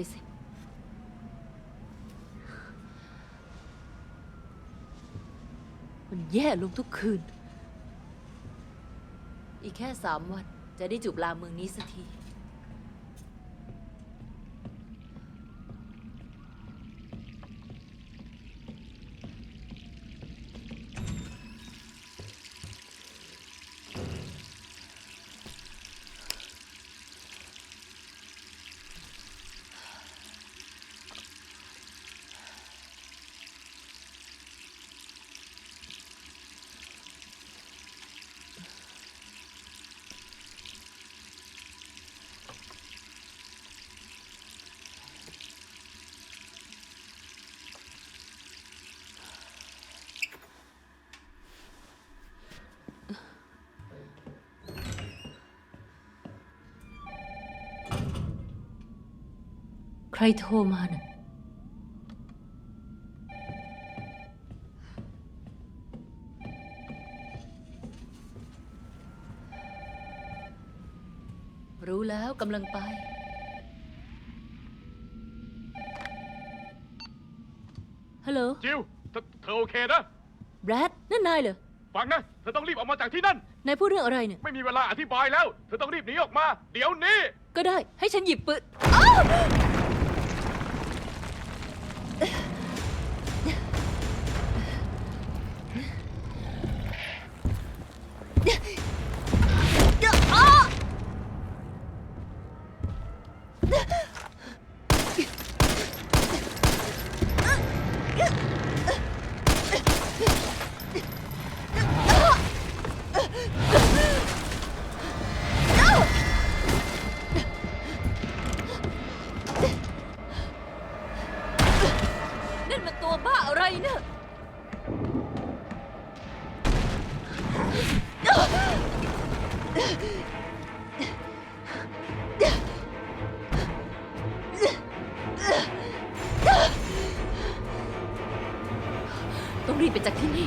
ยสิ มันแย่ลงทุกคืน อีกแค่สามวัน จะได้จูบลาเมืองนี้สักที รโทรมาน่ะรู้แล้วกำลังไป ฮัลโหล จิวเธอเธอโอเคนะ แบรด นั่นนายเหรอ ฟังนะ เธอต้องรีบออกมาจากที่นั่น นายพูดเรื่องอะไรเนี่ย ไม่มีเวลาอธิบายแล้ว เธอต้องรีบหนีออกมา เดี๋ยวนี้ ก็ได้ ให้ฉันหยิบปืนนั่น ไปจากที่นี่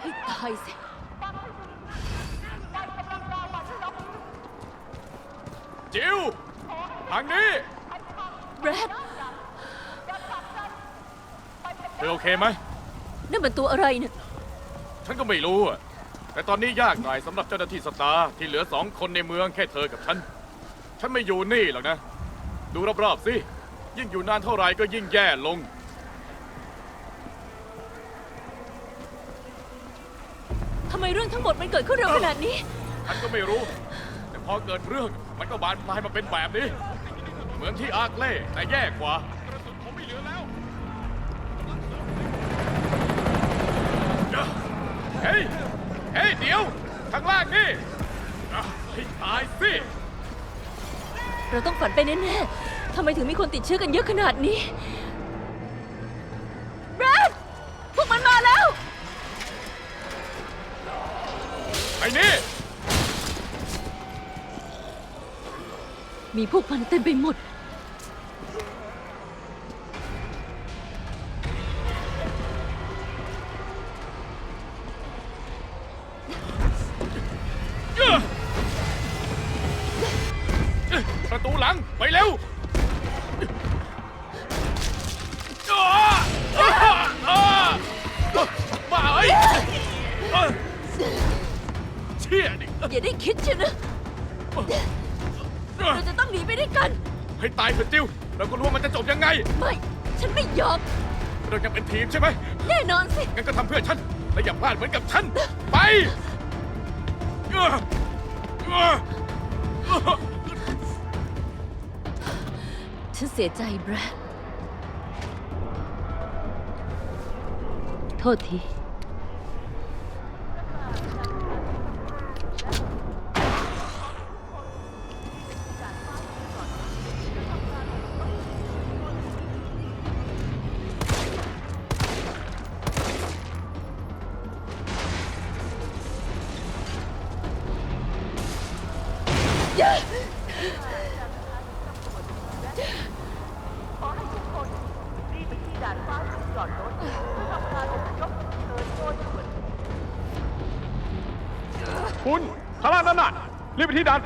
ให้ตายสิ จิว ทางนี้ แบรด เธอโอเคไหม นั่นมันตัวอะไรเนี่ยฉันก็ไม่รู้อะแต่ตอนนี้ยากหน่อยสำหรับเจ้าหน้าที่สตาร์ที่เหลือสองคนในเมืองแค่เธอกับฉัน ฉันไม่อยู่นี่หรอกนะ ดูรอบๆสิ ยิ่งอยู่นานเท่าไหร่ก็ยิ่งแย่ลงไมเรื่องทั้งหมดมันเกิดขึ้นเร็วขนาดนี้ ฉันก็ไม่รู้ แต่พอเกิดเรื่องมันก็บานปลายมาเป็นแบบนี้ เหมือนที่อาร์คเล่แต่แย่กว่ากระสุนผมไม่เหลือแล้ว เฮ้ย เฮ้ย เดี๋ยว ข้างล่างนี่อะให้ตายสิ เราต้องฝันไปแน่ๆ ทำไมถึงมีคนติดเชื้อกันเยอะขนาดนี้แบรดพวกมันมาแล้ว ไอ้นี่ มีพวกมันเต็มไปหมด ยอมเรายังเป็นทีมใช่ไหม แน่นอนสิ งั้นก็ทำเพื่อฉัน และอย่าพลาดเหมือนกับฉัน ไปเอ้อเอ้อเอ้อฉันเสียใจแบรดโทษที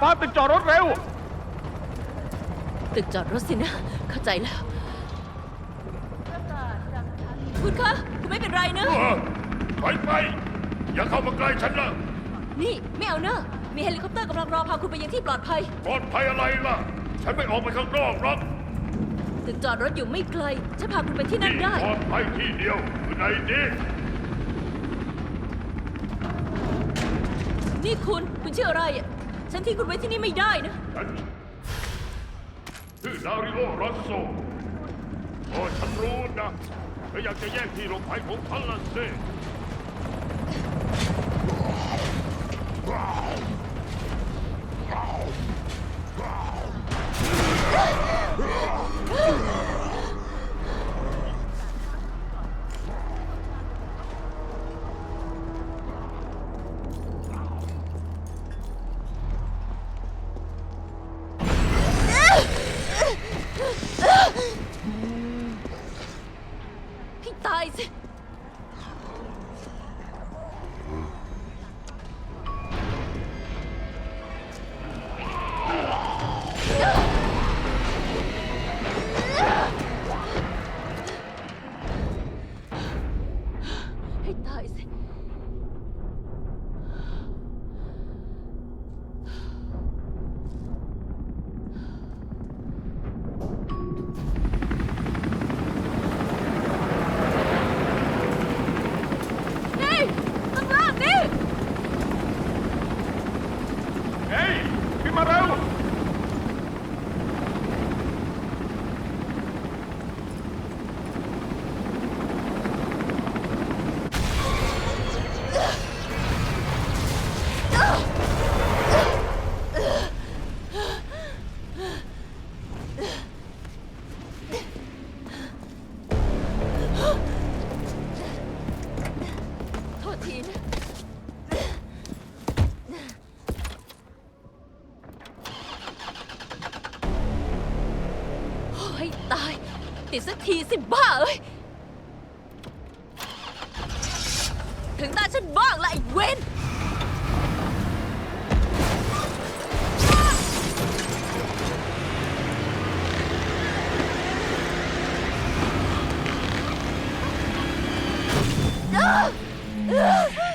ฟ้าตึกจอดรถเร็ว ตึกจอดรถสินะ เข้าใจแล้ว คุณคะ คุณไม่เป็นไรนะไปไปอย่าเข้ามาใกล้ฉันนะนี่ ไม่เอาเนอะ มีเฮลิคอปเตอร์กำลังรอพาคุณไปยังที่ปลอดภัย ปลอดภัยอะไรล่ะ ฉันไม่ออกไปข้างนอกหรอกตึกจอดรถอยู่ไม่ไกล ฉันพาคุณไปที่นั่นได้ ปลอดภัยที่เดียวคือในนี้นี่คุณ คุณชื่ออะไรอะ ฉันทิ้งคุณไว้ที่นี่ไม่ได้นะ ฉันชื่อดาริโอรอสโซโอ้ฉันรู้นะเธออยากจะแย่งที่หลบภัยของฉันละสิ ใักทีสิบ้าเอ้ย ถึงตาฉันบ้างละไอ้เวนอ้า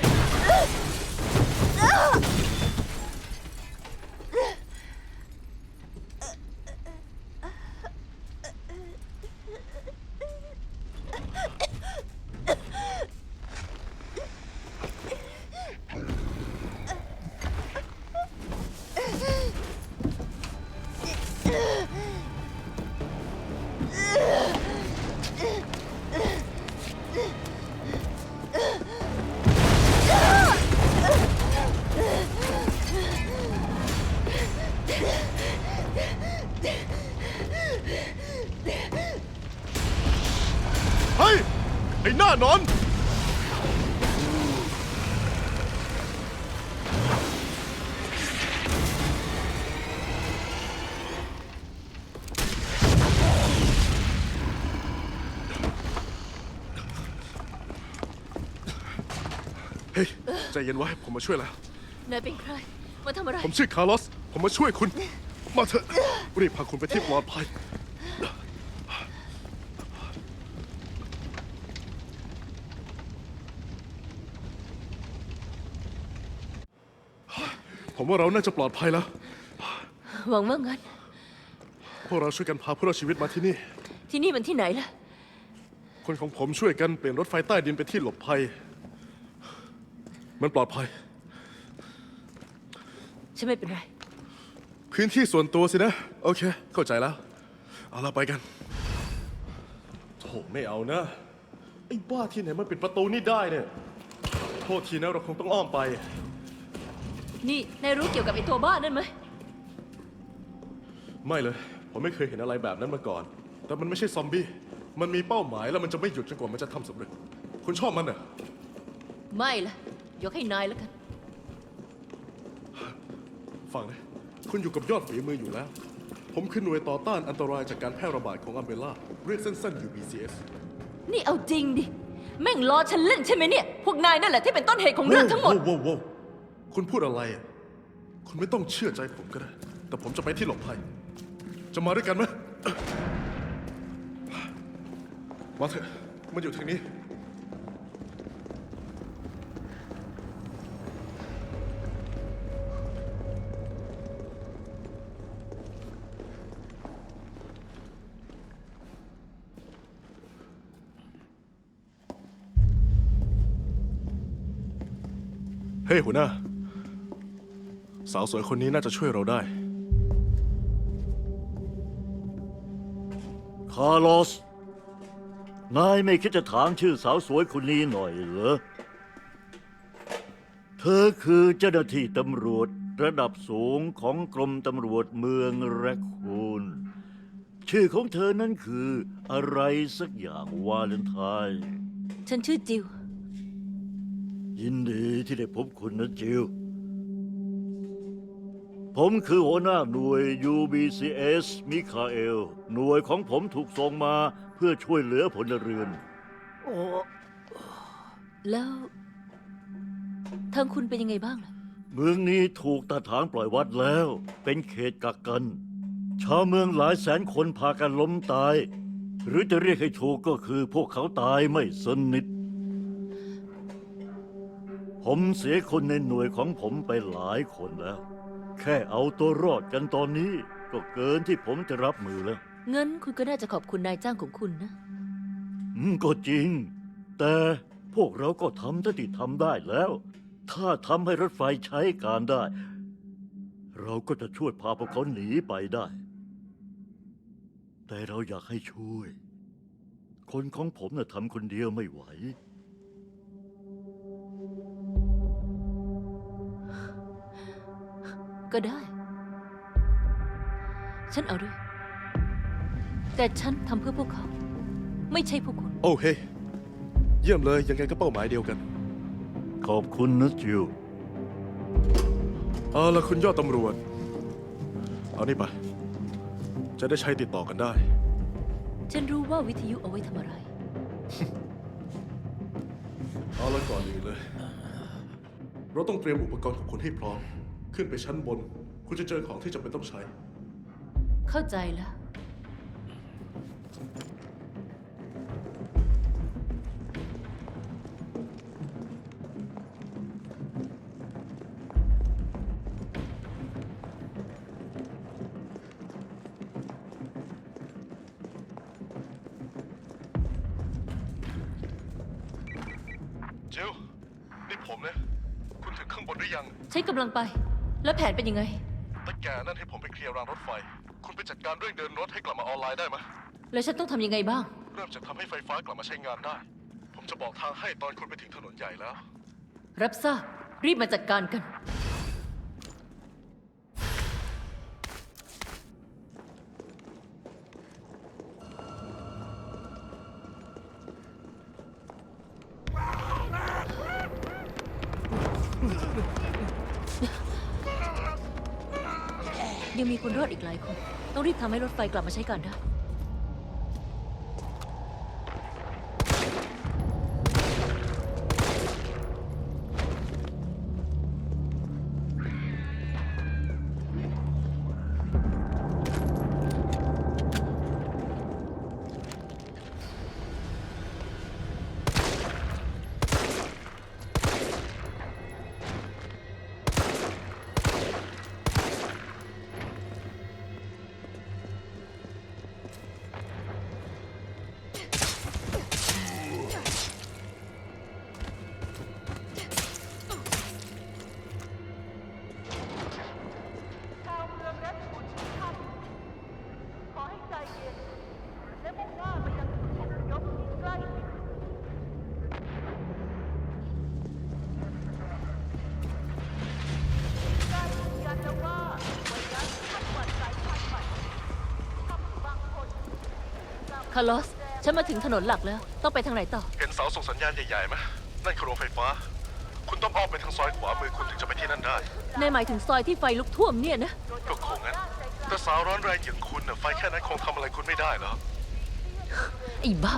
ใจเย็นไว้ ผมมาช่วยแล้ว นายเป็นใคร มาทำอะไร ผมชื่อคาร์ลอส ผมมาช่วยคุณ มาเถอะรีบพาคุณไปที่ปลอดภัย ผมว่าเราน่าจะปลอดภัยแล้ว หวังว่างั้น พวกเราช่วยกันพาผู้รอดชีวิตมาที่นี่ ที่นี่มันที่ไหนล่ะ คนของผมช่วยกันเปลี่ยนรถไฟใต้ดินไปที่หลบภัย มันปลอดภัย ฉันไม่เป็นไร พื้นที่ส่วนตัวสินะ โอเค เข้าใจแล้ว เอาละไปกันโถไม่เอานะ ไอ้บ้าที่ไหนมันปิดประตูนี่ได้เนี่ย โทษทีนะเราคงต้องอ้อมไป นี่นายรู้เกี่ยวกับไอ้ตัวบ้านั่นไหม ไม่เลย ผมไม่เคยเห็นอะไรแบบนั้นมาก่อน แต่มันไม่ใช่ซอมบี้ มันมีเป้าหมายแล้วมันจะไม่หยุดจนกว่ามันจะทำสำเร็จ คุณชอบมันเหรอ ไม่ล่ะ ยกให้นายแล้วกัน ฟังนะ คุณอยู่กับยอดฝีมืออยู่แล้ว ผมคือหน่วยต่อต้านอันตรายจากการแพร่ระบาดของอัมเบล่า เรียกสั้นๆ UBCS นี่เอาจริงดิ แม่งล้อฉันเล่นใช่ไหมเนี่ย พวกนายนั่นแหละที่เป็นต้นเหตุของเรื่องทั้งหมด โว้วโว้วโว้วคุณพูดอะไรอะคุณไม่ต้องเชื่อใจผมก็ได้ แต่ผมจะไปที่หลบภัย จะมาด้วยกันไหมมาเถอะมันอยู่ทางนี้ ฮ้ยหัวหน้า สาวสวยคนนี้น่าจะช่วยเราได้ คาร์ลอส นายไม่คิดจะถามชื่อสาวสวยคนนี้หน่อยเหรอ เธอคือเจ้าหน้าที่ตำรวจระดับสูงของกรมตำรวจเมืองแรคคูน ชื่อของเธอนั้นคืออะไรสักอย่างวาเลนไทน์ ฉันชื่อจิว ยินดีที่ได้พบคุณนะจิว ผมคือหัวหน้าหน่วย UBCS มิคาเอล หน่วยของผมถูกส่งมาเพื่อช่วยเหลือพลเรือนแล้ว ทางคุณเป็นยังไงบ้างล่ะ เมืองนี้ถูกตาถางปล่อยวัดแล้ว เป็นเขตกักกัน ชาวเมืองหลายแสนคนพากันล้มตาย หรือจะเรียกให้ถูกก็คือพวกเขาตายไม่สนิท ผมเสียคนในหน่วยของผมไปหลายคนแล้ว แค่เอาตัวรอดกันตอนนี้ ก็เกินที่ผมจะรับมือแล้ว เงินคุณก็น่าจะขอบคุณนายจ้างของคุณนะ อืมก็จริง แต่พวกเราก็ทำเท่าที่ทำได้แล้ว ถ้าทำให้รถไฟใช้การได้ เราก็จะช่วยพาพวกเขาหนีไปได้ แต่เราอยากให้ช่วย คนของผมน่ะทำคนเดียวไม่ไหว ก็ได้ ฉันเอาด้วย แต่ฉันทำเพื่อพวกเขา ไม่ใช่พวกคุณ โอ้เฮ้ยเยี่ยมเลยยังไงก็เป้าหมายเดียวกันขอบคุณนะจิวเอาละคุณยอดตำรวจ เอานี่ไป จะได้ใช้ติดต่อกันได้ ฉันรู้ว่าวิทยุเอาไว้ทำอะไร เอาละก่อนอื่นเลย เราต้องเตรียมอุปกรณ์ของคุณให้พร้อม ขึ้นไปชั้นบน คุณจะเจอของที่จำเป็นต้องใช้ เข้าใจแล้ว จิวนี่ผมนะ คุณถึงข้างบนหรือยังฉันกำลังไป แล้วแผนเป็นยังไงตะแกนั่นให้ผมไปเคลียร์รางรถไฟ คุณไปจัดการเรื่องเดินรถให้กลับมาออนไลน์ได้ไหมแล้วฉันต้องทำยังไงบ้าง เริ่มจากทำให้ไฟฟ้ากลับมาใช้งานได้ ผมจะบอกทางให้ตอนคุณไปถึงถนนใหญ่แล้ว รับทราบรีบมาจัดการกัน รอดอีกหลายคน ต้องรีบทำให้รถไฟกลับมาใช้การได้ คาร์ลอส ฉันมาถึงถนนหลักแล้ว ต้องไปทางไหนต่อ เห็นเสาส่งสัญญาณใหญ่ๆไหมนั่นคือโรงไฟฟ้า คุณต้องอ้อมไปทางซอยขวามือคุณถึงจะไปที่นั่นได้ ในหมายถึงซอยที่ไฟลุกท่วมเนี่ยนะ ก็คงงั้น แต่สาวร้อนแรงอย่างคุณน่ะไฟแค่นั้นคงทำอะไรคุณไม่ได้หรอก ไอ้บ้า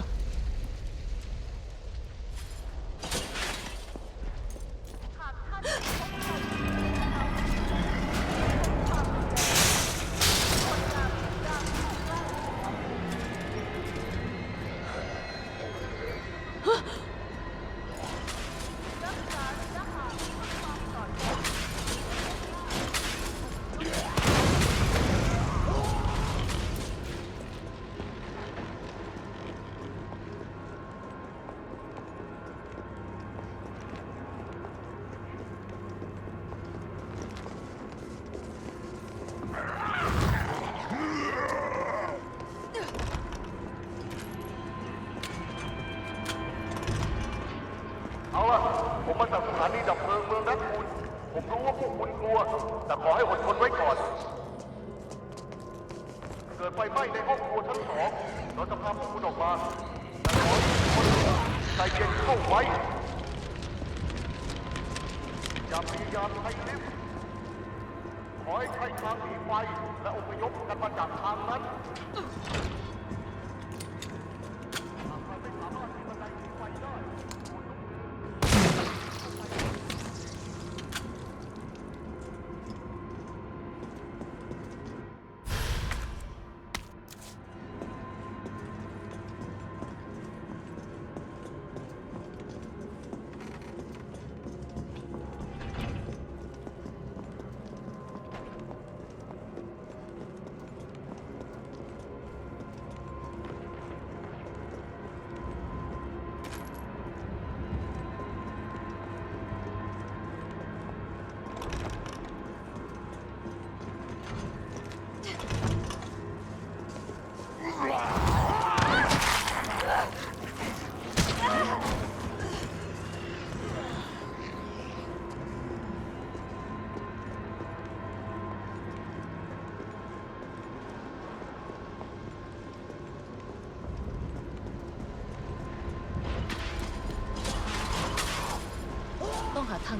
จากสถานีดับเพลิงเมืองนักคุณ ผมรู้ว่าพวกคุณกลัว แต่ขอให้อดทนไว้ก่อน เกิดไฟไหม้ในห้องครัวทั้งสองเราจะพาพวกคุณออกมาแต่ขอให้ทุกคนใจเย็นเข้าไว้ อย่าพยายามใช้ลิฟต์ขอให้ใช้ทางหนีไฟและอพยพกันมาจากทางนั้น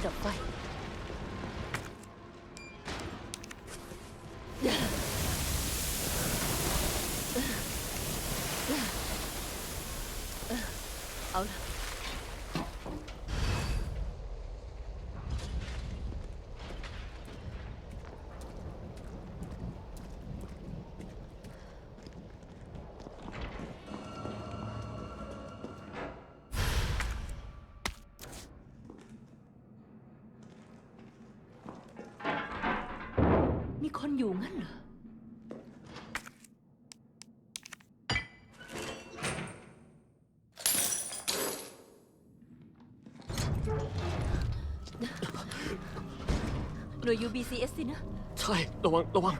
ต้อง อยู่งั้นเหรอ หน่วย UBCS สินะ ใช่ ระวัง ระวัง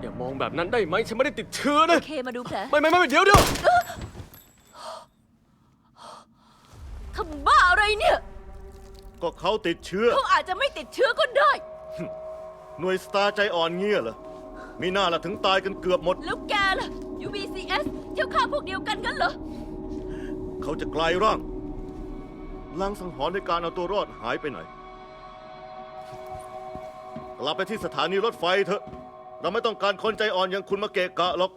อย่ามองแบบนั้นได้ไหม ฉันไม่ได้ติดเชื้อนะ โอเค มาดูแผล ไม่ไม่ไม่เดี๋ยวเดี๋ยว วเขาติดเชื้อ เขาอาจจะไม่ติดเชื้อก็ได้ หน่วยสตาร์ใจอ่อนเงี้ยเหรอ มีหน้าละถึงตายกันเกือบหมด แล้วแกล่ะ UBCS เที่ยวฆ่าพวกเดียวกันกันเหรอ เขาจะกลายร่างลางสังหรณ์ในการเอาตัวรอดหายไปไหน กลับไปที่สถานีรถไฟเถอะ เราไม่ต้องการคนใจอ่อนอย่างคุณมาเกะกะหรอก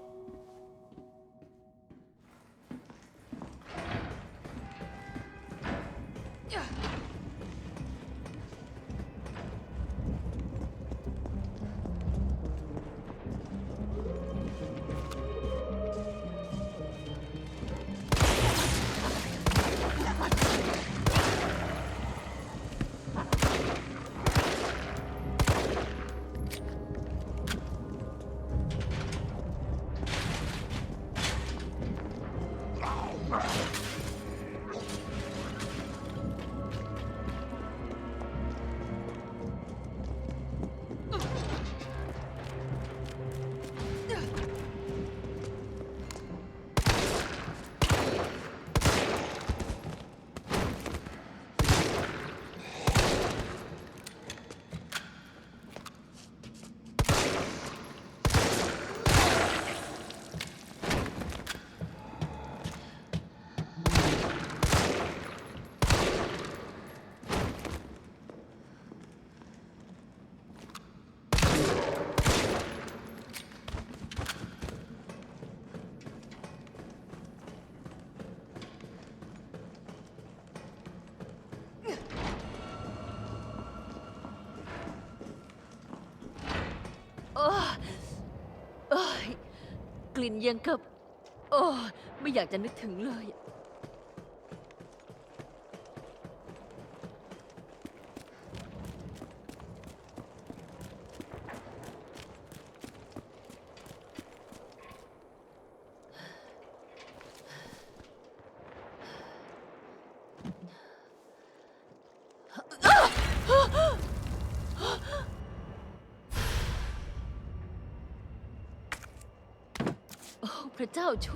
กลิ่นยังกับ โอ้ไม่อยากจะนึกถึงเลย 好吹